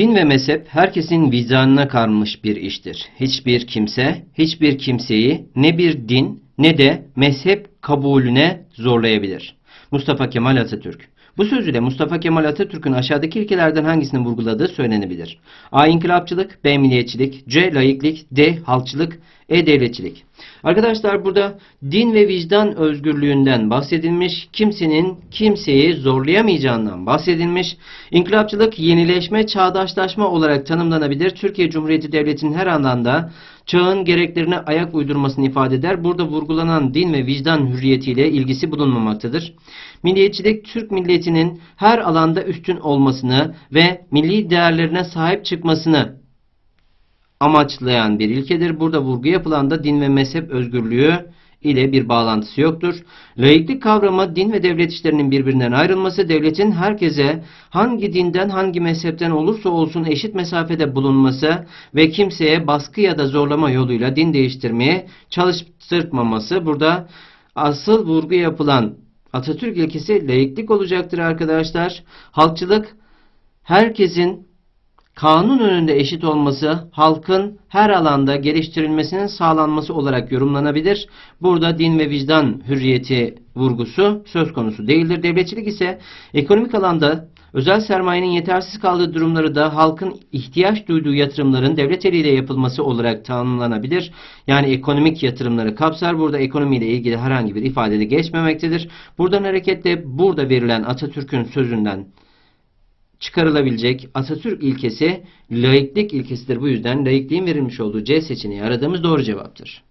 Din ve mezhep herkesin vicdanına kalmış bir iştir. Hiçbir kimse, hiçbir kimseyi ne bir din ne de mezhep kabulüne zorlayabilir. Mustafa Kemal Atatürk bu sözüyle Mustafa Kemal Atatürk'ün aşağıdaki ilkelerden hangisini vurguladığı söylenebilir. A. İnkılapçılık, B. Milliyetçilik, C. Laiklik, D. Halkçılık, E. Devletçilik. Arkadaşlar burada din ve vicdan özgürlüğünden bahsedilmiş, kimsenin kimseyi zorlayamayacağından bahsedilmiş. İnkılapçılık yenileşme, çağdaşlaşma olarak tanımlanabilir. Türkiye Cumhuriyeti Devleti'nin her alanda çağın gereklerine ayak uydurmasını ifade eder. Burada vurgulanan din ve vicdan hürriyetiyle ilgisi bulunmamaktadır. Milliyetçilik Türk milletinin her alanda üstün olmasını ve milli değerlerine sahip çıkmasını amaçlayan bir ilkedir. Burada vurgu yapılan da din ve mezhep özgürlüğü ile bir bağlantısı yoktur. Laiklik kavramı din ve devlet işlerinin birbirinden ayrılması, devletin herkese hangi dinden hangi mezhepten olursa olsun eşit mesafede bulunması ve kimseye baskı ya da zorlama yoluyla din değiştirmeye çalıştırmaması. Burada asıl vurgu yapılan Atatürk ilkesi laiklik olacaktır arkadaşlar. Halkçılık herkesin kanun önünde eşit olması halkın her alanda geliştirilmesinin sağlanması olarak yorumlanabilir. Burada din ve vicdan hürriyeti vurgusu söz konusu değildir. Devletçilik ise ekonomik alanda özel sermayenin yetersiz kaldığı durumları da halkın ihtiyaç duyduğu yatırımların devlet eliyle yapılması olarak tanımlanabilir. Yani ekonomik yatırımları kapsar. Burada ekonomiyle ilgili herhangi bir ifadede geçmemektedir. Buradan hareketle burada verilen Atatürk'ün sözünden çıkarılabilecek Atatürk ilkesi laiklik ilkesidir. Bu yüzden laikliğin verilmiş olduğu C seçeneği aradığımız doğru cevaptır.